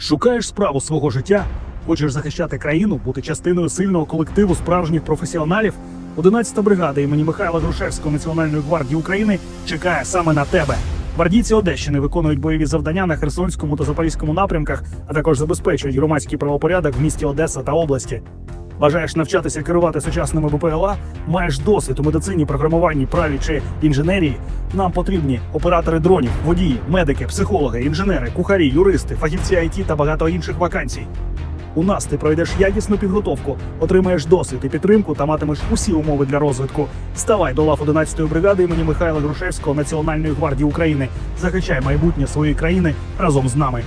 Шукаєш справу свого життя? Хочеш захищати країну, бути частиною сильного колективу справжніх професіоналів? 11-та бригада імені Михайла Грушевського Національної гвардії України чекає саме на тебе. Гвардійці Одещини виконують бойові завдання на Херсонському та Запорізькому напрямках, а також забезпечують громадський правопорядок в місті Одеса та області. Бажаєш навчатися керувати сучасними БПЛА? Маєш досвід у медицині, програмуванні, праві чи інженерії? Нам потрібні оператори дронів, водії, медики, психологи, інженери, кухарі, юристи, фахівці IT та багато інших вакансій. У нас ти пройдеш якісну підготовку, отримаєш досвід і підтримку та матимеш усі умови для розвитку. Ставай до лав 11-ї бригади імені Михайла Грушевського Національної гвардії України. Захищай майбутнє своєї країни разом з нами.